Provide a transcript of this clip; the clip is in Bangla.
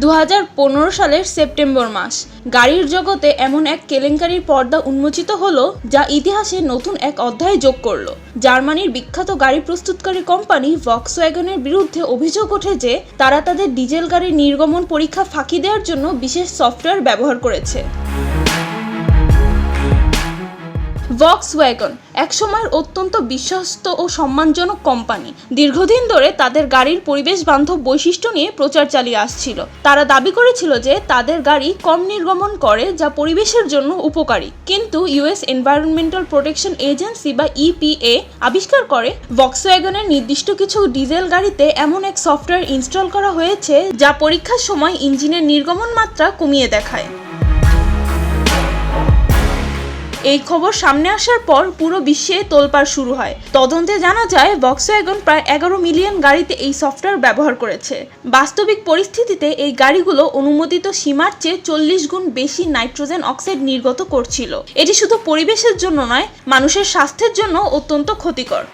দু হাজার পনেরো সালের সেপ্টেম্বর মাস। গাড়ির জগতে এমন এক কেলেঙ্কারির পর্দা উন্মোচিত হলো যা ইতিহাসে নতুন এক অধ্যায় যোগ করল। জার্মানির বিখ্যাত গাড়ি প্রস্তুতকারী কোম্পানি ভক্স ওয়াগনের বিরুদ্ধে অভিযোগ ওঠে যে, তারা তাদের ডিজেল গাড়ির নির্গমন পরীক্ষা ফাঁকি দেওয়ার জন্য বিশেষ সফটওয়্যার ব্যবহার করেছে। ভক্সওয়াগন একসময়ের অত্যন্ত বিশ্বস্ত ও সম্মানজনক কোম্পানি। দীর্ঘদিন ধরে তাদের গাড়ির পরিবেশ বান্ধব বৈশিষ্ট্য নিয়ে প্রচার চালিয়ে আসছিল। তারা দাবি করেছিল যে তাদের গাড়ি কম নির্গমন করে, যা পরিবেশের জন্য উপকারী। কিন্তু ইউএস এনভায়রনমেন্টাল প্রোটেকশন এজেন্সি বা ইপিএ আবিষ্কার করে ভক্সওয়াগনের নির্দিষ্ট কিছু ডিজেল গাড়িতে এমন এক সফটওয়্যার ইনস্টল করা হয়েছে, যা পরীক্ষার সময় ইঞ্জিনের নির্গমন মাত্রা কমিয়ে দেখায়। এই খবর সামনে আসার পর পুরো বিশ্বে তোলপাড় শুরু হয়। তদন্তে জানা যায় বক্সওয়াগন প্রায় এগারো মিলিয়ন গাড়িতে এই সফটওয়্যার ব্যবহার করেছে। বাস্তবিক পরিস্থিতিতে এই গাড়িগুলো অনুমোদিত সীমার চেয়ে চল্লিশ গুণ বেশি নাইট্রোজেন অক্সাইড নির্গত করছিল। এটি শুধু পরিবেশের জন্য নয়, মানুষের স্বাস্থ্যের জন্য অত্যন্ত ক্ষতিকর।